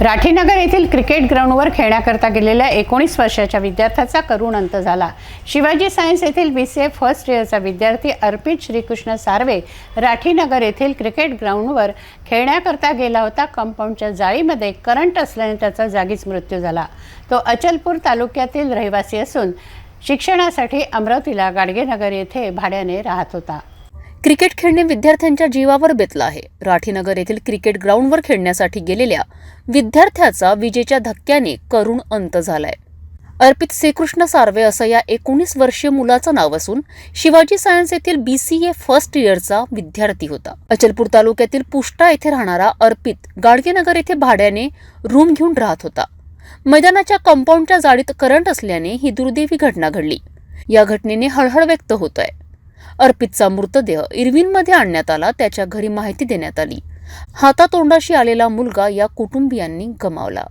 राठीनगर येथील क्रिकेट ग्राउंडवर खेळण्याकरता गेलेल्या एकोणीस वर्षाच्या विद्यार्थ्याचा करुण अंत झाला. शिवाजी सायन्स येथील बी सी ए फर्स्ट इयरचा विद्यार्थी अर्पित श्रीकृष्ण सार्वे राठीनगर येथील क्रिकेट ग्राउंडवर खेळण्याकरता गेला होता. कंपाऊंडच्या जाळीमध्ये करंट असल्याने त्याचा जागीच मृत्यू झाला. तो अचलपूर तालुक्यातील रहिवासी असून शिक्षणासाठी अमरावतीला गाडगेनगर येथे भाड्याने राहत होता. क्रिकेट खेळणे विद्यार्थ्यांच्या जीवावर बेतलं आहे. राठीनगर येथील क्रिकेट ग्राउंडवर खेळण्यासाठी गेलेल्या विद्यार्थ्याचा विजेच्या धक्क्याने करुण अंत झालाय. अर्पित श्रीकृष्ण सार्वे असं या एकोणीस वर्षीय मुलाचं नाव असून शिवाजी सायन्स येथील बीसीए फर्स्ट इयरचा विद्यार्थी होता. अचलपूर तालुक्यातील पुष्टा येथे राहणारा अर्पित गाडगेनगर येथे भाड्याने रूम घेऊन राहत होता. मैदानाच्या कंपाऊंडच्या जाळीत करंट असल्याने ही दुर्दैवी घटना घडली. या घटनेने हळहळ व्यक्त होत आहे अर्पितचा मृतदेह इरविनमध्ये आणण्यात आला त्याच्या घरी माहिती देण्यात आली. हातातोंडाशी आलेला मुलगा या कुटुंबियांनी गमावला.